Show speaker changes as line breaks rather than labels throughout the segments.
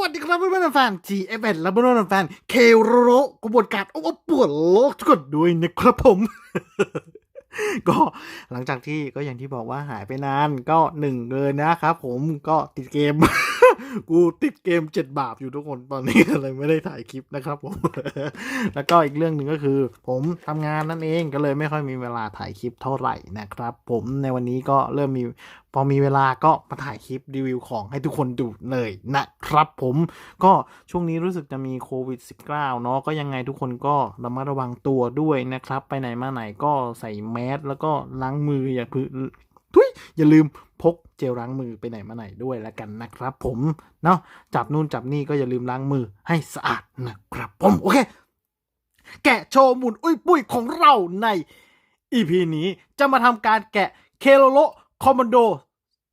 วัสดีครับเพื่อนๆแฟน GF1 และเพื่อนๆแฟนเคโรกบฏการโอ้ปวดโลกทุกคนด้วยนะครับผม ก็หลังจากที่ก็อย่างที่บอกว่าหายไปนานก็หนึ่งเลยนะครับผมก็ติดเกม กูติดเกมเจ็ดบาปอยู่ทุกคนตอนนี้เลยไม่ได้ถ่ายคลิปนะครับผม แล้วก็อีกเรื่องหนึ่งก็คือ ผมทำงานนั่นเองก็เลยไม่ค่อยมีเวลาถ่ายคลิปเท่าไหร่นะครับ ผมในวันนี้ก็เริ่มมีพอมีเวลาก็มาถ่ายคลิปรีวิวของให้ทุกคนดูเลยนะครับผมก็ช่วงนี้รู้สึกจะมีโควิด -19 เนาะก็ยังไงทุกคนก็ระมัดระวังตัวด้วยนะครับ ไปไหนมาไหนก็ใส่แมสแล้วก็ล้างมืออย่าพึ่งทุย อย่าลืมพกเจลล้างมือไปไหนมาไหนด้วยแล้วกันนะครับผมเนาะจับนู่นจับนี่ก็อย่าลืมล้างมือให้สะอาดนะครับผมโอเค แกะโชว์หมุนอุ้ยปุ้ยของเราใน EP นี้จะมาทำการแกะเคโลโลคอมมานโด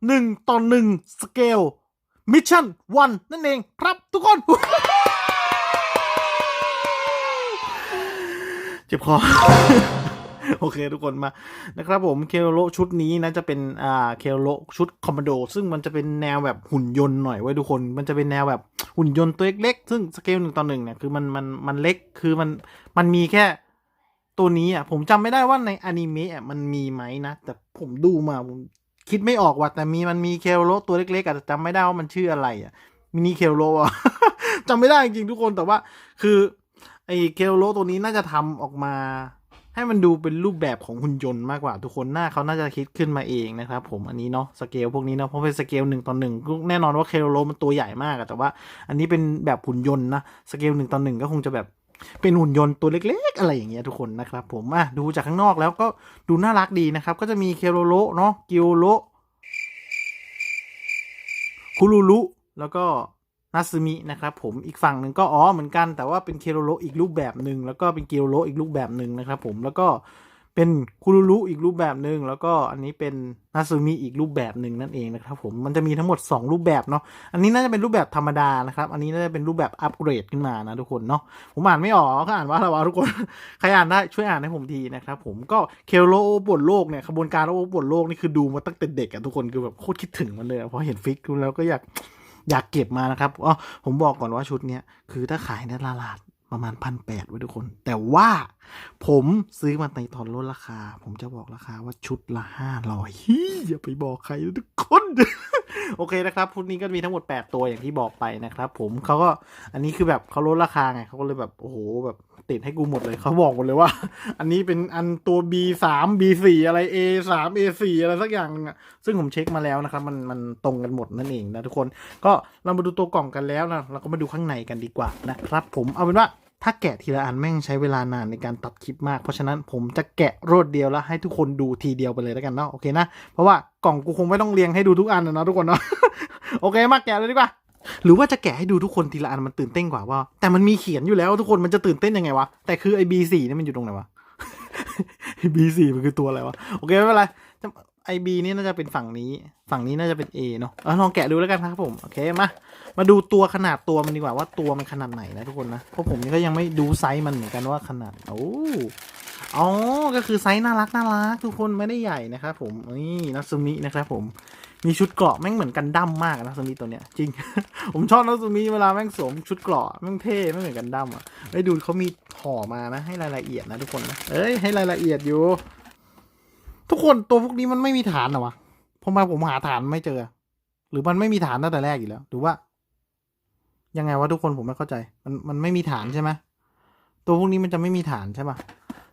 หนึ่งต่อหนึ่งสเกลมิชชั่นวันนั่นเองครับทุกคน เจ็บคอ โอเคทุกคนมานะครับผมเคโลโลชุดนี้นะจะเป็นอ่าเคโลโลชุดคอมมานโด ซึ่งมันจะเป็นแนวแบบหุ่นยนต์หน่อยไว้ทุกคน มันจะเป็นแนวแบบหุ่นยนต์ตัวเล็กๆซึ่งสเกลหนึ่งต่อหนึ่งเนี่ยคือมันมันมันเล็กคือมันมันมีแค่ตัวนี้อะผมจำไม่ได้ว่าในอนิเมะอะมันมีไหมนะ แต่ผมดูมาผมคิดไม่ออกว่าแต่มีมันมีเคโลโลตัวเล็กๆอะแต่จำไม่ได้ว่ามันชื่ออะไรอะมินิเคโลโลอะจำไม่ได้จริงๆทุกคนแต่ว่า คือไอ้เคโลโลตัวนี้น่าจะทำออกมา ให้มันดูเป็นรูปแบบของหุ่นยนต์มากกว่าทุกคนหน้าเขาน่าจะคิดขึ้นมาเองนะครับผมอันนี้เนาะสเกลพวกนี้เนาะเพราะเป็นสเกลหนึ่งต่อหนึ่งแน่นอนว่าเคโลโลมันตัวใหญ่มากอะแต่ว่า อันนี้เป็นแบบหุ่นยนต์นะสเกลหนึ่งต่อหนึ่งก็คงจะแบบเป็นหุ่นยนต์ตัวเล็ก ๆ อะไรอย่างเงี้ยทุกคนนะครับผมอะดูจากข้างนอกแล้วก็ดูน่ารักดีนะครับ ก็จะมีเคโรโลเนาะกิโอโลคุรุรุแล้วก็ นาซึมินะครับผมอีกฝั่งหนึ่งก็อ๋อเหมือนกัน แต่ว่าเป็นเคโรโลอีกรูปแบบหนึ่งแล้วก็เป็นกิโอโลอีกรูปแบบหนึ่งนะครับผมแล้วก็เป็นคุรุรุอีกรูปแบบหนึ่งแล้วก็อันนี้เป็นนาซึมิอีกรูปแบบหนึ่งนั่นเองนะครับผมมันจะมีทั้งหมด 2 รูปแบบเนาะอันนี้น่าจะเป็นรูปแบบธรรมดานะครับอันนี้น่าจะเป็นรูปแบบอัปเกรดขึ้นมานะทุกคนเนาะผมอ่านไม่ออกเขาอ่านว่าอะไรวะทุกคนใครอ่านได้ช่วยอ่านให้ผมทีนะครับผมก็เคโลโอบนโลกเนี่ยขบวนการโอบนโลกนี่คือดูมาตั้งแต่เด็กอะทุกคนคือแบบโคตรคิดถึงมันเลยพอเห็นฟิกดูแล้วก็อยาก อยากเก็บมานะครับอ๋อผมบอกก่อนว่าชุดเนี้ยคือถ้าขายในตลาดประมาณพันแปดไว้ทุกคน แต่ว่าผมซื้อมาในตอนลดราคา ผมจะบอกราคาว่าชุดละห้าร้อยอย่าไปบอกใครนะทุกคน โอเคนะครับชุดนี้ก็มีทั้งหมด 8 ตัวอย่างที่บอกไปนะครับผมเขาก็อันนี้คือแบบเขาลดราคาไงเขาก็เลยแบบโอ้โหแบบติดให้กูหมดเลยเขาบอกหมดเลยว่า อันนี้เป็นอันตัว B สาม B สี่อะไร A สาม A สี่อะไรสักอย่างนึงอะซึ่งผมเช็คมาแล้วนะครับ มันมันตรงกันหมดนั่นเองนะทุกคน ก็เรามาดูตัวกล่องกันแล้วนะเราก็มาดูข้างในกันดีกว่านะครับ ผมเอาเป็นว่า ถ้าแกะทีละอันแม่งใช้เวลานานในการตัดคลิปมาก เพราะฉะนั้นผมจะแกะรวดเดียวแล้วให้ทุกคนดูทีเดียวไปเลยแล้วกันเนาะโอเคนะ เพราะว่ากล่องกูคงไม่ต้องเรียงให้ดูทุกอันนะเนาะทุกคนเนาะโอเคมาแกะเลยดีกว่าหรือว่าจะแกะให้ดูทุกคนทีละอันมันตื่นเต้นกว่าว่า แต่มันมีเขียนอยู่แล้วทุกคนมันจะตื่นเต้นยังไงวะแต่คือไอ้ B4 นี่มันอยู่ตรงไหนวะไอ้ B4 มันคือตัวอะไรวะโอเคไม่เป็นไร ไอ B นี่น่าจะเป็นฝั่งนี้ ฝั่งนี้น่าจะเป็น A เนาะเอาลองแกะดูแล้วกันครับผมโอเคมามาดูตัวขนาดตัวมันดีกว่าว่าตัวมันขนาดไหนนะทุกคนนะเพราะผมก็ยังไม่ดูไซส์มันเหมือนกันว่าขนาดโอ้อ๋อก็คือไซส์น่ารักน่ารักทุกคนไม่ได้ใหญ่นะครับผมนี่นัซูมินะครับผมมีชุดเกราะแม่งเหมือนกันดั้มมากนะซูมิตัวเนี้ยจริง ผมชอบนัซูมิเวลาแม่งสวมชุดเกราะแม่งเท่ไม่เหมือนกันดั้มอะไอ้ดูเขามีห่อมานะให้รายละเอียดนะทุกคนนะเอ้ยให้รายละเอียดอยู่ ทุกคนตัวพวกนี้มันไม่มีฐานเหรอวะพอมาผมหาฐานไม่เจอ หรือมันไม่มีฐานตั้งแต่แรกอยู่แล้วหรือว่า ยังไงวะทุกคนผมไม่เข้าใจ มันมันไม่มีฐานใช่ไหมตัวพวกนี้มันจะไม่มีฐานใช่ปะ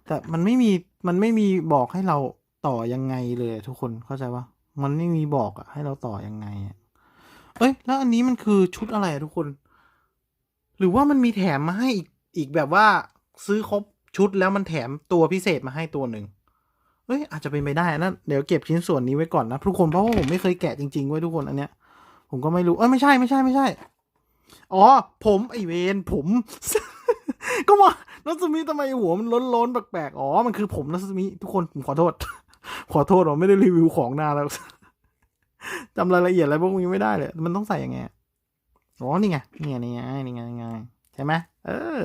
แต่มันไม่มีมันไม่มีบอกให้เราต่อยังไงเลย ทุกคนเข้าใจปะมันไม่มีบอกอะให้เราต่อยังไงอะเอ้ย แล้วอันนี้มันคือชุดอะไรอะทุกคน หรือว่ามันมีแถมมาให้อีกอีกแบบว่าซื้อครบชุดแล้วมันแถมตัวพิเศษมาให้ตัวหนึ่ง เอ้ยอาจจะเป็นไปได้นะเดี๋ยวเก็บชิ้นส่วนนี้ไว้ก่อนนะทุกคนเพราะว่าผมไม่เคยแกะจริงๆไว้ทุกคนอันเนี้ย ผมก็ไม่รู้เอ้ยไม่ใช่ไม่ใช่ไม่ใช่ อ๋อ ผมไอเวนผม ก็ว่านัสมิทำไมหัวมันล้นๆแปลกๆอ๋อมันคือผมนัสมิทุกคนผมขอโทษ ขอโทษเราไม่ได้รีวิวของนานแล้วจำรายละเอียดอะไรพวกนี้ไม่ได้เลย มันต้องใส่ยังไงอ๋อนี่ไงนี่ไงนี่ไงนี่ไงนี่ไงใช่ไหมเออ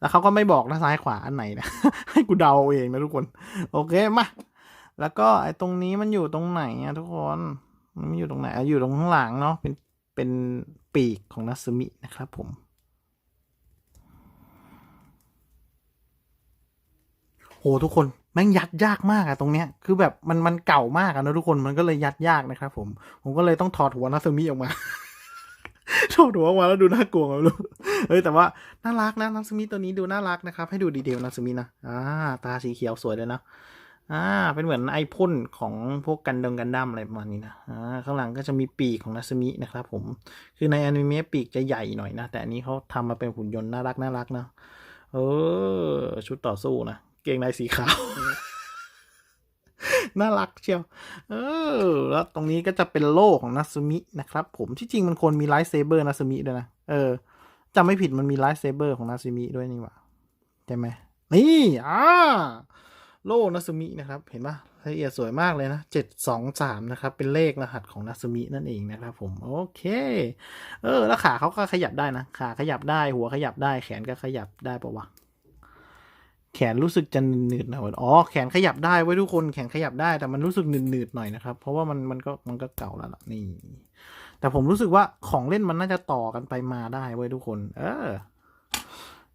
แล้วเขาก็ไม่บอกนะซ้ายขวาอันไหนนะ ให้กูเดาเอาเองนะทุกคน โอเคมา แล้วก็ไอ้ตรงนี้มันอยู่ตรงไหนอะทุกคน มันอยู่ตรงไหนอะอยู่ตรงข้างหลังเนาะ เป็น เป็นปีกของนัซึมินะครับผม โหทุกคนแม่งยัดยากมากอะตรงเนี้ย คือแบบมันมันเก่ามากอะนะทุกคน มันก็เลยยัดยากนะครับผม ผมก็เลยต้องถอดหัวนัซึมิออกมา ถอดหัวออกมาแล้วดูน่ากลัวไงไม่รู้เฮ้ยแต่ว่าน่ารักนะนัซึมิตัวนี้ดูน่ารักนะครับ ให้ดูดีเทลนัซึมินะอ่าตาสีเขียวสวยเลยนะอ่าเป็นเหมือนไอพ่นของพวกกันดงกันดั้มอะไรประมาณนี้นะอ่าข้างหลังก็จะมีปีกของนัสมินะครับผมคือในอนิเมะปีกจะใหญ่หน่อยนะ แต่อันนี้เขาทำมาเป็นหุ่นยนต์น่ารักน่ารักนะเออชุดต่อสู้นะเกงในสีขาว น่ารักเชียว เออ แล้วตรงนี้ก็จะเป็นโล่ของนัสมินะครับ ผมที่จริงมันควรมีไลท์เซเบอร์นัสมิด้วยนะ เออจำไม่ผิดมันมีไลท์เซเบอร์ของนัสมิด้วยนี่หว่าใช่ไหมนี่อ่าโล่นัสมินะครับ เห็นปะละเอียดสวยมากเลยนะเจ็ดสองสามนะครับ เป็นเลขรหัสของนัสมินั่นเองนะครับผม โอเค เออ แล้วขาเขาก็ขยับได้นะ ขาขยับได้ หัวขยับได้ แขนก็ขยับได้ปะวะ แขนรู้สึกจะหนืดๆหน่อยอ๋อแขนขยับได้ไว้ทุกคนแขนขยับได้แต่มันรู้สึกหนืดๆหน่อยนะครับ เพราะว่ามันมันก็มันก็เก่าแล้วล่ะนี่ แต่ผมรู้สึกว่าของเล่นมันน่าจะต่อกันไปมาได้เว้ทุกคน เออ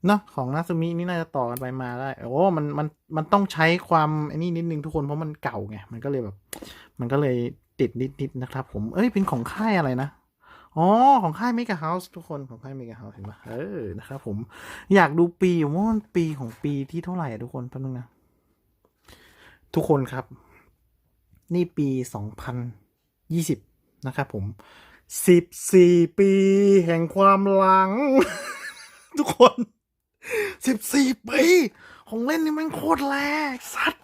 นะของนาซูมินี่น่าจะต่อกันไปมาได้โอ้มันมันมันต้องใช้ความไอ้นี่นิดนึงทุกคนเพราะมันเก่าไงมันก็เลยแบบ มันก็เลยติดนิดๆนะครับ ผมเอ้ยเป็นของค่ายอะไรนะ อ๋อ ของค่าย Mega House ทุกคนของค่าย Mega House เห็นปะเออนะครับผมอยากดูปีว่ามันปีของปีที่เท่าไหร่อะทุกคนแป๊บนึงนะ ทุกคนครับ นี่ปีสองพันยี่สิบนะครับผมสิบสี่ปีแห่งความหลัง ทุกคนสิบสี่ปี ของเล่นนี่มันโคตรแรงสัตว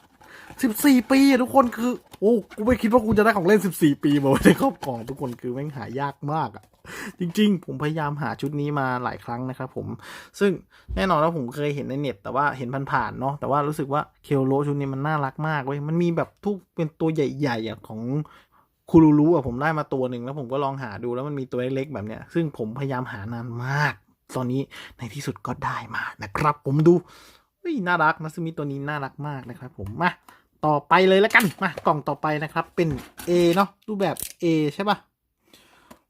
สิบสี่ปีทุกคนคือโอ้กูไม่คิดว่ากูจะได้ของเล่นสิบสี่ปีมาไว้ในครอบครองทุกคนคือแม่งหายากมากอะจริง ๆ ผมพยายามหาชุดนี้มาหลายครั้งนะครับผม ซึ่งแน่นอนว่าผมเคยเห็นในเน็ต แต่ว่าเห็นผ่านๆเนาะแต่ว่ารู้สึกว่าเคโลชุดนี้มันน่ารักมากเว้ยมันมีแบบทุกเป็นตัวใหญ่ๆอะของคูรูรุอะผมได้มาตัวหนึ่งแล้วผมก็ลองหาดูแล้วมันมีตัวเล็กๆแบบเนี้ยซึ่งผมพยายามหานานมาก ตอนนี้ในที่สุดก็ได้มานะครับ ผมดูน่ารักนะซึ่งมีตัวนี้น่ารักมากนะครับผมมา ต่อไปเลยแล้วกัน มากล่องต่อไปนะครับ เป็น A เนาะรูปแบบ A ใช่ปะ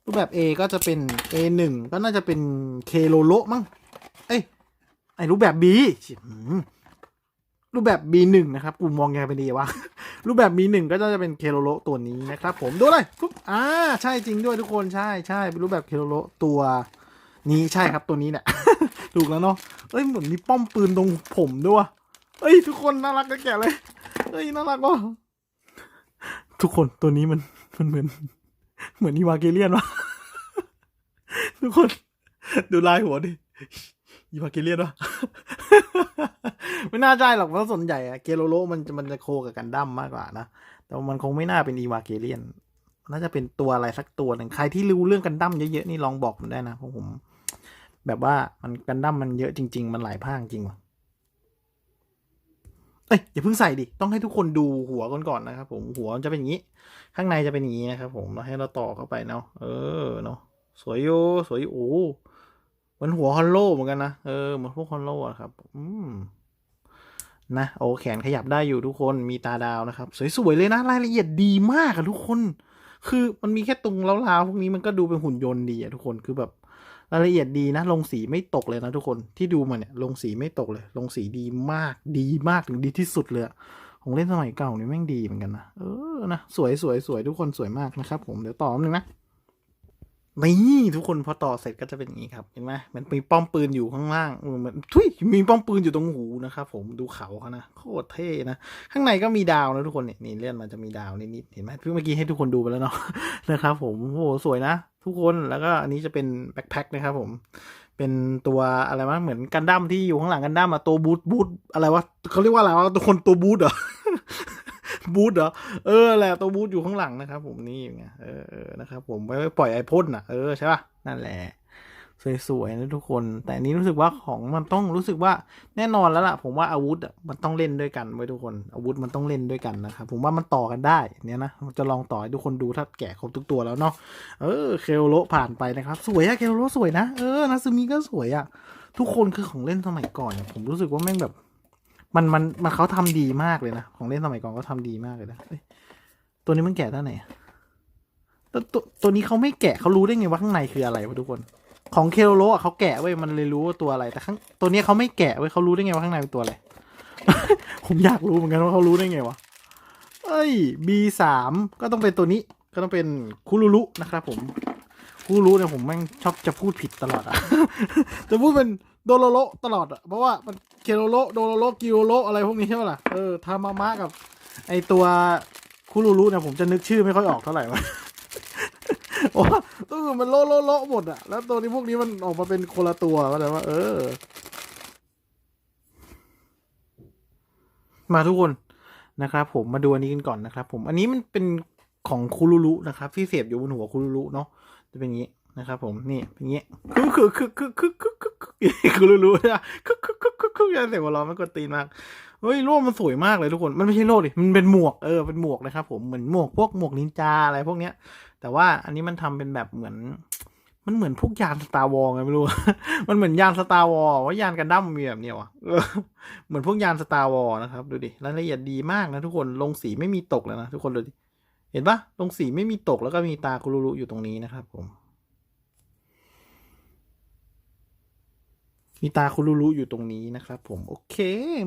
รูปแบบ A ก็จะเป็น A หนึ่งก็น่าจะเป็นเคโลโลมั้งเอ้ยไอรูปแบบ B ชิบหืมรูปแบบ B หนึ่งนะครับกูมองยังไงเป็นดีวะ รูปแบบ B หนึ่งก็จะเป็นเคโลโลตัวนี้นะครับ ผมดูเลยปุ๊บอ่าใช่จริงด้วยทุกคนใช่ใช่เป็นรูปแบบเคโลโลตัวนี้ใช่ครับตัวนี้เนี่ยถูกแล้วเนาะเอ้ยเหมือนมีป้อมปืนตรงผมด้วยเอ้ยทุกคนน่ารักกันแก่เลย เอ้ยน่ารักว่ะทุกคนตัวนี้มันมันเหมือน เหมือนอีวาเกเลียนวะทุกคน ดูลายหัวดิอีวาเกเลียนวะไม่น่าใช่หรอกเพราะส่วนใหญ่อะเกโลโลมันจะมันจะโคกับกันดั้มมากกว่านะแต่มันคงไม่น่าเป็นอีวาเกเลียนน่าจะเป็นตัวอะไรสักตัวหนึ่งใครที่รู้เรื่องกันดั้มเยอะๆนี่ลองบอกผมได้นะเพราะผม แบบว่ามันกันดั้มมันเยอะจริง ๆ มันหลายภาคจริงว่ะ เอ้ยอย่าเพิ่งใส่ดิ ต้องให้ทุกคนดูหัวก่อนก่อนนะครับผมหัวมันจะเป็นอย่างนี้ ข้างในจะเป็นอย่างนี้นะครับผมแล้วให้เราต่อเข้าไปเนาะเออเนาะสวยโยสวยโอ้เหมือนหัวฮอลโลเหมือนกันนะเออเหมือนพวกฮอลโลอะครับอืมนะโอ้แขนขยับได้อยู่ทุกคนมีตาดาวนะครับ สวยๆเลยนะรายละเอียดดีมากอะทุกคน คือมันมีแค่ตรงเล้าๆพวกนี้มันก็ดูเป็นหุ่นยนต์ดีอะทุกคนคือแบบ รายละเอียดดีนะ ลงสีไม่ตกเลยนะทุกคนที่ดูมาเนี่ยลงสีไม่ตกเลย ลงสีดีมากดีมากถึงดีที่สุดเลยของเล่นสมัยเก่านี่แม่งดีเหมือนกันนะเออนะสวยสวยสวยทุกคนสวยมากนะครับ ผมเดี๋ยวต่อหนึ่งนะนี่ทุกคนพอต่อเสร็จก็จะเป็นอย่างนี้ครับเห็นไหมมันมีป้อมปืนอยู่ข้างล่างเหมือนทุยมีป้อมปืนอยู่ตรงหูนะครับผมดูเขาเขานะโคตรเท่นะข้างในก็มีดาวนะทุกคนเนี่ยนี่เลื่อนมาจะมีดาวนิดๆเห็นไหมเพิ่งเมื่อกี้ให้ทุกคนดูไปแล้วเนาะนะครับผมโอ้โหสวยนะ ทุกคนแล้วก็อันนี้จะเป็นแบ็คแพ็คนะครับผม เป็นตัวอะไรวะเหมือนกันดั้มที่อยู่ข้างหลังกันดั้มอะตัวบูทบูทอะไรวะเขาเรียกว่าอะไรวะตัวคนตัวบูทเหรอบูทเหรอ เออแหละตัวบูทอยู่ข้างหลังนะครับผมนี่อย่างเออเออนะครับผมไว้ไว้ปล่อยไอพ่นอะ เออใช่ป่ะ นั่นแหละ สวยๆนะทุกคน แต่อันนี้รู้สึกว่าของมันต้องรู้สึกว่าแน่นอนแล้วล่ะ ผมว่าอาวุธอะมันต้องเล่นด้วยกันไว้ทุกคน อาวุธมันต้องเล่นด้วยกันนะครับผมว่ามันต่อกันได้เนี่ยนะจะลองต่อให้ทุกคนดูถ้าแกะครบทุกตัวแล้วเนาะเออเคลโลผ่านไปนะครับ สวยอะเคลโลสวยนะเออนาซึมิก็สวยอะทุกคนคือของเล่นสมัยก่อนเนี่ยผมรู้สึกว่าแม่งแบบมันมันมันเขาทำดีมากเลยนะ ของเล่นสมัยก่อนเขาทำดีมากเลยนะตัวนี้มันแกะท่าไหนตัวตัวนี้เขาไม่แกะเขารู้ได้ไงว่าข้างในคืออะไรวะทุกคน ของเคโรโลอะเขาแกะเว้มันเลยรู้ว่าตัวอะไร แต่ข้างตัวนี้เขาไม่แกะเว้เขารู้ได้ไงว่าข้างในเป็นตัวอะไร ผมอยากรู้เหมือนกันว่าเขารู้ได้ไงวะ เอ้ย B สามก็ต้องเป็นตัวนี้ ก็ต้องเป็นคุรุรุนะครับผมคุรุรุเนี่ยผมแม่งชอบจะพูดผิดตลอดอะจะพูดเป็นโดโรโรตลอดอะเพราะว่ามันเคโรโรโดโรโรกิโรโรอะไรพวกนี้ใช่ไหมล่ะ เออทามามะกับ ไอตัวคุรุรุเนี่ยผมจะนึกชื่อไม่ค่อยออกเท่าไหร่วะ โอ้ตัวอื่นมันโละโละโละหมดอะ แล้วตัวนี้พวกนี้มันออกมาเป็นคนละตัวก็แต่ว่า เออ มาทุกคนนะครับ ผมมาดูอันนี้กันก่อนนะครับ ผม อันนี้มันเป็นของคูลูรุนะครับที่เสียบอยู่บนหัวคูลูรุเนาะจะเป็นอย่างนี้นะครับ ผมนี่เป็นอย่างนี้คือคือคือคือคือคือคือคูรูรุนะคือคือคือคือคือเสียงหัวเราะมันกดตีนมาก เฮ้ยโล่มันสวยมากเลยทุกคน มันไม่ใช่โล่ดิมันเป็นหมวกเออเป็นหมวกนะครับผมเหมือนหมวกพวกหมวกนินจาอะไรพวกเนี้ย แต่ว่าอันนี้มันทำเป็นแบบเหมือน มันเหมือนพวกยานสตาร์วอลไงไม่รู้ มันเหมือนยานสตาร์วอลว่ายานกันดั้มมีแบบเนี้ยวะเออเหมือนพวกยานสตาร์วอลนะครับดูดิรายละเอียดดีมากนะทุกคนลงสีไม่มีตกเลยนะทุกคนดูดิเห็นปะลงสีไม่มีตกแล้วก็มีตาคุรุรุอยู่ตรงนี้นะครับผม มีตาคุรุรุอยู่ตรงนี้นะครับผมโอเค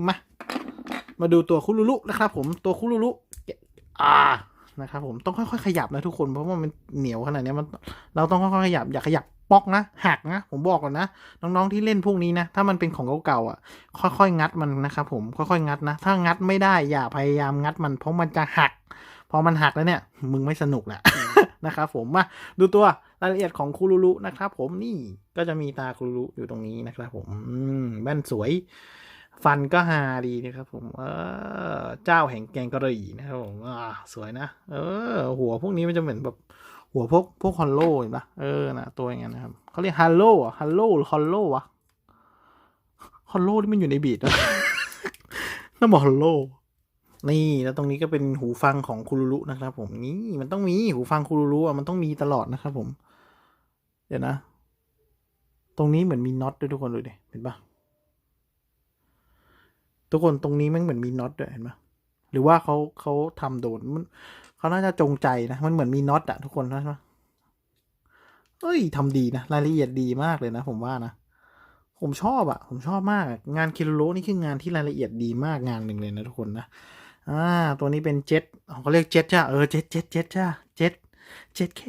มา มาดูตัวคุรุรุนะครับผมตัวคุรุรุอ่านะครับผมต้องค่อยๆขยับนะทุกคนเพราะว่ามันเหนียวขนาดนี้มันเราต้องค่อยๆขยับอย่าขยับป๊อกนะหักนะผมบอกก่อนนะน้องๆที่เล่นพวกนี้นะถ้ามันเป็นของเก่าๆอะ ค่อยๆงัดมันนะครับผมค่อยๆงัดนะ ถ้างัดไม่ได้อย่าพยายามงัดมันเพราะมันจะหักพอมันหักแล้วเนี่ย มึงไม่สนุกแหละ นะครับผมมาดูตัวรายละเอียดของคูรุรุนะครับผมนี่ก็จะมีตาคูรุรุอยู่ตรงนี้นะครับผมอืมแว่นสวย ฟันก็ฮาดีนะครับผมเออเจ้าแห่งแกงกะหรี่นะครับผมอ่าสวยนะ เออ หัวพวกนี้มันจะเหมือนแบบหัวพวกพวกฮอลโลเห็นปะเออนะตัวอย่างนั้นนะครับเขาเรียกฮัลโลอะฮัลโลหรือฮอลโลวะฮอลโลที่มันอยู่ในบีดอะน่าบอกฮอลโล นี่แล้วตรงนี้ก็เป็นหูฟังของคูรุรุนะครับผมนี่มันต้องมีหูฟังคูรุรุอะมันต้องมีตลอดนะครับผม เดี๋ยวนะ ตรงนี้เหมือนมีน็อตด้วยทุกคนดูดิเห็นปะทุกคนตรงนี้มันเหมือนมีน็อตด้วยเห็นปะหรือว่าเขาเขาทำโดนมันเขาน่าจะจงใจนะ มันเหมือนมีน็อตอะทุกคนนะเอ้ยทำดีนะรายละเอียดดีมากเลยนะ ผมว่านะผมชอบอะผมชอบมาก งานคิโรโรนี่คืองานที่รายละเอียดดีมากงานหนึ่งเลยนะทุกคนนะ อ่าตัวนี้เป็นเจ็ตเขาเรียกเจ็ตจ้าเออเจ็ตเจ็ตเจ็ตจ้าเจ็ตเจ็ตเค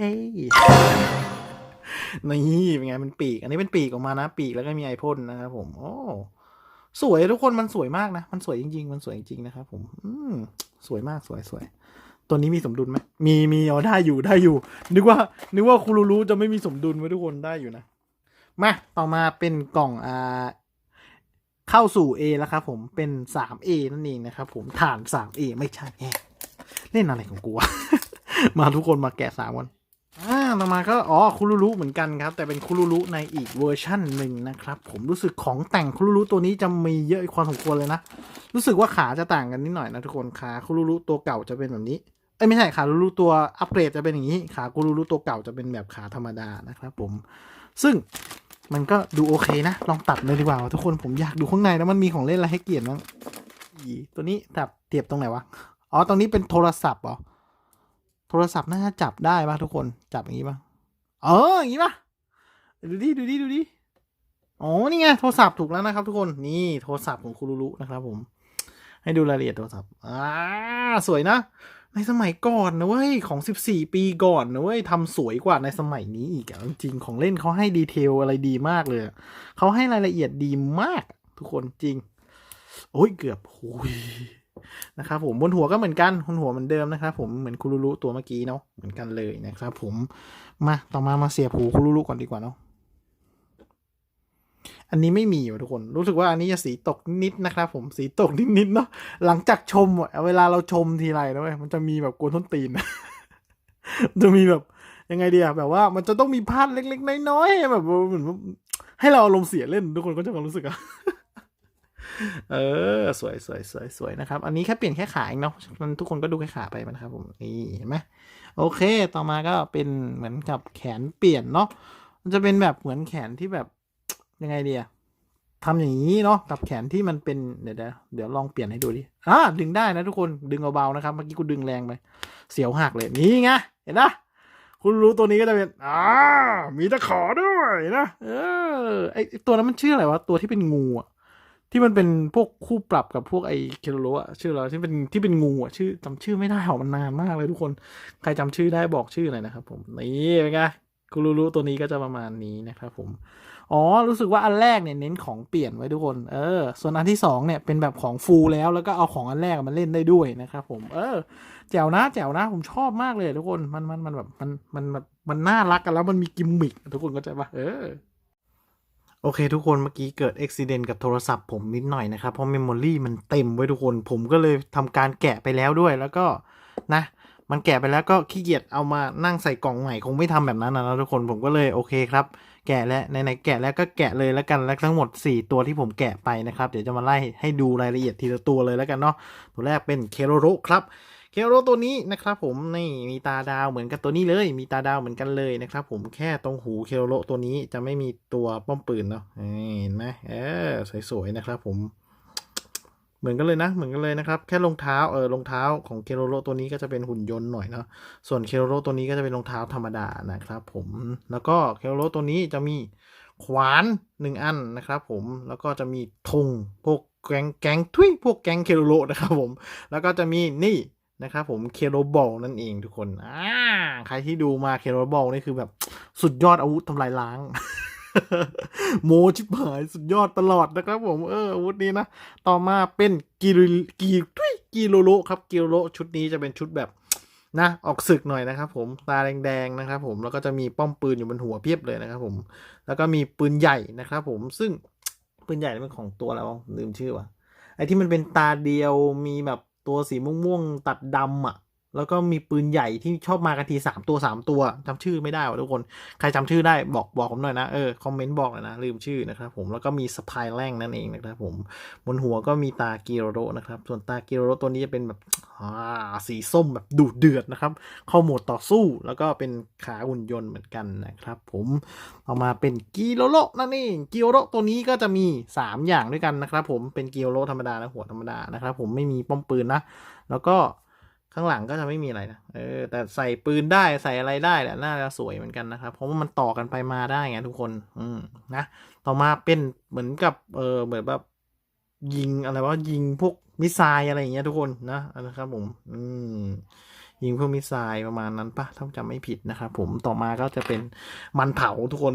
นี่เป็นไงมันปีก อันนี้เป็นปีกออกมานะ ปีกแล้วก็มีไอพ่นนะครับผมโอ้สวยทุกคนมันสวยมากนะ มันสวยจริง ๆ มันสวยจริงๆนะครับผม อืมสวยมากสวยสวยตัวนี้มีสมดุลไหมมีมีเอาได้อยู่ได้อยู่ นึกว่า นึกว่าคูรูรู้จะไม่มีสมดุลไว้ทุกคนได้อยู่นะมาต่อมาเป็นกล่องอ่า เข้าสู่ A แล้วครับผมเป็น 3A นั่นเองนะครับผมฐาน 3A ไม่ใช่แเล่นอะไรของกูวะมาทุกคนมาแกะสามวันอ่าต่อมาก็อ๋อคุรุรุเหมือนกันครับ แต่เป็นคุรุรุในอีกเวอร์ชั่นหนึ่งนะครับ ผมรู้สึกของแต่งคุรุรุตัวนี้จะมีเยอะพอสมควรเลยนะ รู้สึกว่าขาจะต่างกันนิดหน่อยนะทุกคนขาคุรุรุตัวเก่าจะเป็นแบบนี้เอ้ยไม่ใช่ขาคุรุรุตัวอัปเกรดจะเป็นอย่างนี้ ขาคุรุรุตัวเก่าจะเป็นแบบขาธรรมดานะครับผมซึ่ง มันก็ดูโอเคนะ ลองตัดเลยดีกว่า ทุกคนผมอยากดูข้างในแล้วมันมีของเล่นอะไรให้เกียรติบ้างตัวนี้จับเทียบตรงไหนวะ อ๋อ ตรงนี้เป็นโทรศัพท์เหรอ โทรศัพท์น่าจะจับได้ป่ะทุกคน จับอย่างนี้ป่ะ เออ อย่างนี้ป่ะ ดูดิ ดูดิ ดูดิ อ๋อ นี่ไง โทรศัพท์ถูกแล้วนะครับทุกคน นี่โทรศัพท์ของคุรุรุนะครับผม ให้ดูรายละเอียดโทรศัพท์ อ่า สวยนะ ในสมัยก่อนนะเว้ยของ 14 ปีก่อนนะเว้ยทำสวยกว่าในสมัยนี้อีกอะจริงของเล่นเขาให้ดีเทลอะไรดีมากเลยเขาให้รายละเอียดดีมาก ทุกคนจริง โอ้ยเกือบโอ้ยนะครับผมบนหัวก็เหมือนกันบนหัวเหมือนเดิมนะครับผมเหมือนคุรุรุตัวเมื่อกี้เนาะเหมือนกันเลยนะครับผมมาต่อมามาเสียบหูคุรุรุก่อนดีกว่าเนาะ อันนี้ไม่มีอยู่ทุกคน รู้สึกว่าอันนี้จะสีตกนิดนะครับผมสีตกนิดๆเนาะหลังจากชมเวลาเราชมทีไรนะเว้ยมันจะมีแบบกวนท้นตีนจะมีแบบยังไงเดีอะแบบว่ามันจะต้องมีพลาดเล็กๆน้อยๆแบบเหมือนให้เราอารมณ์เสียเล่นทุกคนก็จะรู้สึกอะเออ สวยสวยสวยสวยนะครับ อันนี้แค่เปลี่ยนแค่ขาเองเนาะมันทุกคนก็ดูแค่ขาไปนะครับผมนี่เห็นไหมโอเค ต่อมาก็เป็นเหมือนกับแขนเปลี่ยนเนาะมันจะเป็นแบบเหมือนแขนที่แบบ ยังไงดีอะทำอย่างนี้เนาะกับแขนที่มันเป็นเดี๋ยวเดี๋ยวลองเปลี่ยนให้ดูดิอ่าดึงได้นะทุกคนดึงเบาๆนะครับเมื่อกี้กูดึงแรงไปเสียวหักเลยนี่ไงเห็นปะคุณรู้ตัวนี้ก็จะเป็นอ่ามีตะขอด้วยนะเออไอตัวนั้นมันชื่ออะไรวะตัวที่เป็นงูอะที่มันเป็นพวกคู่ปรับกับพวกไอเคโรโรอะชื่ออะไรที่เป็นที่เป็นงูอะชื่อจำชื่อไม่ได้หอมันนานมากเลยทุกคนใครจำชื่อได้บอกชื่อหน่อยนะครับ ผมนี่เป็นไงคุณรู้ตัวนี้ก็จะประมาณนี้นะครับผม อ๋อ รู้สึกว่าอันแรกเนี่ยเน้นของเปลี่ยนไว้ทุกคน เออ ส่วนอันที่สองเนี่ยเป็นแบบของฟูลแล้ว แล้วก็เอาของอันแรกมาเล่นได้ด้วยนะครับผม เออ แจ๋วนะ แจ๋วนะ ผมชอบมากเลยทุกคน มันมันมันแบบมันมันแบบมันน่ารักกันแล้วมันมีกิมมิคทุกคนก็ใจปะเออโอเคทุกคนเมื่อกี้เกิดอุบิเหตุกับโทรศัพท์ผมนิดหน่อยนะครับ เพราะเมมโมรี่มันเต็มไว้ทุกคน ผมก็เลยทำการแกะไปแล้วด้วยแล้วก็นะ มันแกะไปแล้วก็ขี้เกียจเอามานั่งใส่กล่องใหม่คงไม่ทำแบบนั้นนะทุกคนผมก็เลยโอเคครับ แกะแล้วในๆแกะแล้วก็แกะเลยแล้วกันแล้วทั้งหมด 4 ตัวที่ผมแกะไปนะครับ เดี๋ยวจะมาไล่ให้ดูรายละเอียดทีละตัวเลยแล้วกันเนาะตัวแรกเป็นเคโรโรครับเคโรโรตัวนี้นะครับผมนี่มีตาดาวเหมือนกับตัวนี้เลย มีตาดาวเหมือนกันเลยนะครับผมแค่ตรงหูเคโรโรตัวนี้จะไม่มีตัวป้อมปืนเนาะเห็นไหมเออสวยๆนะครับผม เหมือนกันเลยนะ เหมือนกันเลยนะครับ แค่รองเท้าเออรองเท้าของเคโรโรตัวนี้ก็จะเป็นหุ่นยนต์หน่อยเนาะส่วนเคโรโรตัวนี้ก็จะเป็นรองเท้าธรรมดานะครับ ผมแล้วก็เคโรโรตัวนี้จะมีขวานหนึ่งอันนะครับ ผมแล้วก็จะมีธงพวกแก๊งแกงทุยพวกแก๊งเคโรโรนะครับผมแล้วก็จะมีนี่นะครับผมเคโรบอลนั่นเองทุกคนอ่าใครที่ดูมาเคโรบอลนี่คือแบบสุดยอดอาวุธทำลายล้าง โมชิบหายสุดยอดตลอดนะครับผมเอออาวุธนี้นะ ต่อมาเป็นกิริกีทุยกิโลโลครับกิโลโลชุดนี้จะเป็นชุดแบบนะออกศึกหน่อยนะครับผมตาแดงๆนะครับผมแล้วก็จะมีป้อมปืนอยู่บนหัวเพียบเลยนะครับผมแล้วก็มีปืนใหญ่นะครับผมซึ่งปืนใหญ่นี่เป็นของตัวแล้วลืมชื่อว่ะไอที่มันเป็นตาเดียวมีแบบตัวสีม่วงๆตัดดำอะ แล้วก็มีปืนใหญ่ที่ชอบมากันทีสามตัวสามตัวจำชื่อไม่ได้ว่ะทุกคน ใครจำชื่อได้บอกบอกผมหน่อยนะ เออคอมเมนต์บอกหน่อยนะ ลืมชื่อนะครับผม แล้วก็มีสปายแรงนั่นเองนะครับผม บนหัวก็มีตากิโรโรนะครับ ส่วนตากิโรโรตัวนี้จะเป็นแบบอ่าสีส้มแบบดุเดือดนะครับ เข้าโหมดต่อสู้ แล้วก็เป็นขาหุ่นยนต์เหมือนกันนะครับผมต่อมาเป็นกิโรโรนั่นเองกิโรโรตัวนี้ก็จะมี 3 อย่างด้วยกันนะครับผม เป็นกิโรโรธรรมดาและหัวธรรมดานะครับผม ไม่มีป้อมปืนนะ แล้วก็ ข้างหลังก็จะไม่มีอะไรนะ เออ แต่ใส่ปืนได้ใส่อะไรได้แหละน่าจะสวยเหมือนกันนะครับ เพราะว่ามันต่อกันไปมาได้ไงทุกคน อืม นะ ต่อมาเป็นเหมือนกับ เออ เหมือนแบบยิงอะไรว่ายิงพวกมิสไซล์อะไรอย่างเงี้ยทุกคนนะ นะครับผม อืม ยิงพวกมิสไซล์ประมาณนั้นปะถ้าจำไม่ผิดนะครับผม ต่อมาก็จะเป็นมันเผาทุกคน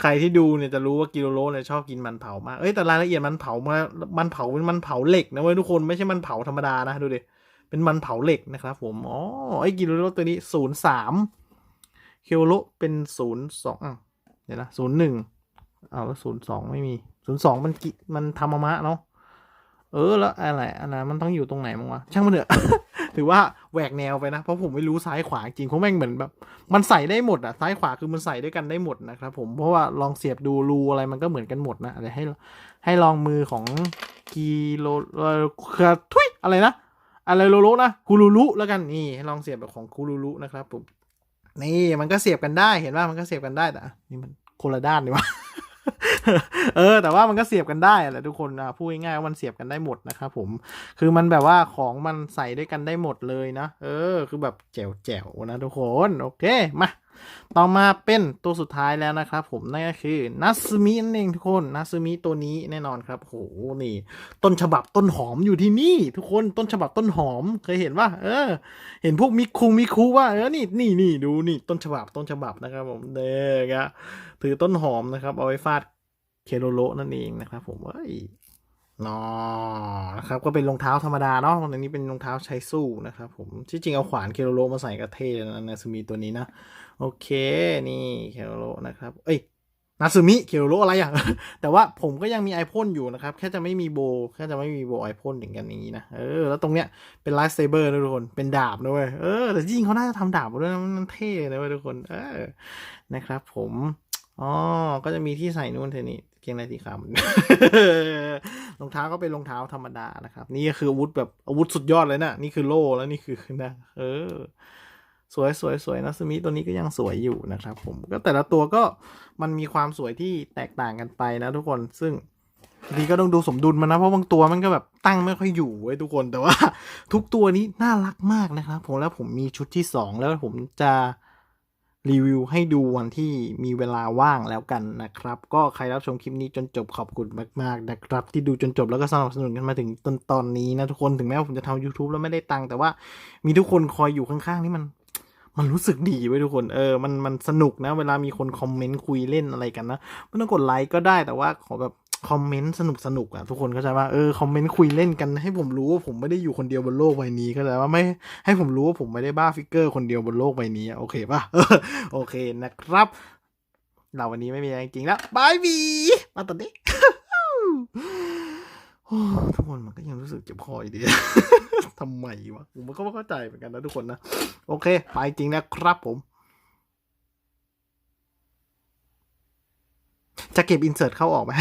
ใครที่ดูเนี่ยจะรู้ว่ากิโลโลเนี่ยชอบกินมันเผามาก เอ้ย แต่รายละเอียดมันเผามา มันเผาเป็นมันเผาเหล็กนะเว้ยทุกคน ไม่ใช่มันเผาธรรมดานะ ดูดิเป็นมันเผาเหล็กนะครับผม อ๋อ ไอ้กิโลโลตัวนี้ศูนย์สามกิโลโเป็นศูนย์สองเดี๋ยวนะศูนย์หนึ่งเอาแล้วศูนย์สองไม่มีศูนย์สองมันกิมันธรรมะเนาะ เออ แล้วอะไรอะไรมันต้องอยู่ตรงไหนมั้งวะ ช่างมันเถอะ ถือว่าแหวกแนวไปนะ เพราะผมไม่รู้ซ้ายขวาจริงเพราะแม่งเหมือนแบบ มันใส่ได้หมดอะซ้ายขวาคือมันใส่ด้วยกันได้หมดนะครับผม เพราะว่าลองเสียบดูรูอะไรมันก็เหมือนกันหมดนะอะไรให้ให้ลองมือของกิโลเอ่อคือทุยอะไรนะ อะไรโลโลนะคูลูลุแล้วกันนี่ลองเสียบแบบของคูลูลุนะครับผมนี่มันก็เสียบกันได้เห็นว่ามันก็เสียบกันได้แต่นี่มันคนละด้านดีวะ เออ แต่ว่ามันก็เสียบกันได้แหละทุกคนอะพูดง่ายๆว่ามันเสียบกันได้หมดนะครับผม คือมันแบบว่าของมันใส่ด้วยกันได้หมดเลยนะ เออ คือแบบแจ๋วแจ๋วๆนะทุกคน โอเค มาต่อมาเป็นตัวสุดท้ายแล้วนะครับผมนั่นก็คือนัสมินั่นเองทุกคนนัสมิตัวนี้แน่นอนครับโหนี่ ต้นฉบับต้นหอมอยู่ที่นี่ ทุกคนต้นฉบับต้นหอมเคยเห็นว่าเออ เห็นพวกมิคุมิคุว่าเออนี่นี่นี่ดูนี่ต้นฉบับต้นฉบับนะครับผมเด้อครับ ถือต้นหอมนะครับ เอาไว้ฟาดเคโรโลนั่นเองนะครับ ผมเอ้ยนอนะครับ ก็เป็นรองเท้าธรรมดาเนาะอันนี้เป็นรองเท้าใช้สู้นะครับ ผมที่จริงเอาขวานเคโรโลมาใส่กระเท่นะนาซูมิตัวนี้นะโอเคนี่เคโรโลนะครับ เอ้ยนาซูมิเคโรโลอะไรอะแต่ว่าผมก็ยังมีไอพ่นอยู่นะครับ แค่จะไม่มีโบแค่จะไม่มีโบไอพ่นอย่างกันอย่างนี้นะเออแล้วตรงเนี้ยเป็นไลท์เซเบอร์นะทุกคนเป็นดาบด้วยเออแต่จริงเขาน่าจะทำดาบด้วยนะมันเท่นะเว้ยทุกคน เออนะครับ ผม อ๋อ ก็จะมีที่ใส่นู่นเทนี่เกงในสีขาวเหมือนกันรองเท้าก็เป็นรองเท้าธรรมดานะครับ นี่ก็คืออาวุธแบบอาวุธสุดยอดเลยนะนี่คือโล่แล้วนี่คือนะเออ สวยสวยสวยนะสมิตัวนี้ก็ยังสวยอยู่นะครับ ผมก็แต่ละตัวก็มันมีความสวยที่แตกต่างกันไปนะทุกคนซึ่งบางทีก็ต้องดูสมดุลมันนะ เพราะบางตัวมันก็แบบตั้งไม่ค่อยอยู่เว้ยทุกคนแต่ว่า ทุกตัวนี้น่ารักมากนะครับ ผมแล้วผมมีชุดที่สองแล้วผมจะ รีวิวให้ดูวันที่มีเวลาว่างแล้วกันนะครับ ก็ใครรับชมคลิปนี้จนจบขอบคุณมากๆนะครับ ที่ดูจนจบแล้วก็สนับสนุนกันมาถึงตอนตอนนี้นะทุกคนถึงแม้ว่าผมจะทำ YouTube แล้วไม่ได้ตังค์แต่ว่ามีทุกคนคอยอยู่ข้างๆ นี่มัน มันรู้สึกดีไว้ทุกคนเออมันมันสนุกนะ เวลามีคนคอมเมนต์คุยเล่นอะไรกันนะไม่ต้องกดไลค์ก็ได้แต่ว่าขอแบบ คอมเมนต์สนุกสนุกอะทุกคนเข้าใจว่าเออคอมเมนต์คุยเล่นกันให้ผมรู้ว่าผมไม่ได้อยู่คนเดียวบนโลกใบนี้เข้าใจว่าไม่ให้ผมรู้ว่าผมไม่ได้บ้าฟิกเกอร์คนเดียวบนโลกใบนี้อะโอเคป่ะโอเคนะครับ เราวันนี้ไม่มีอะไรจริงแล้วบายบีมาตอนนี้ทุกคนมันก็ยังรู้สึกเจ็บคออยู่ดีทำไมวะผมก็ไม่เข้าใจเหมือนกันนะทุกคนนะ โอเค ไปจริงนะครับผม จะเก็บอินเสิร์ตเข้าออกไหม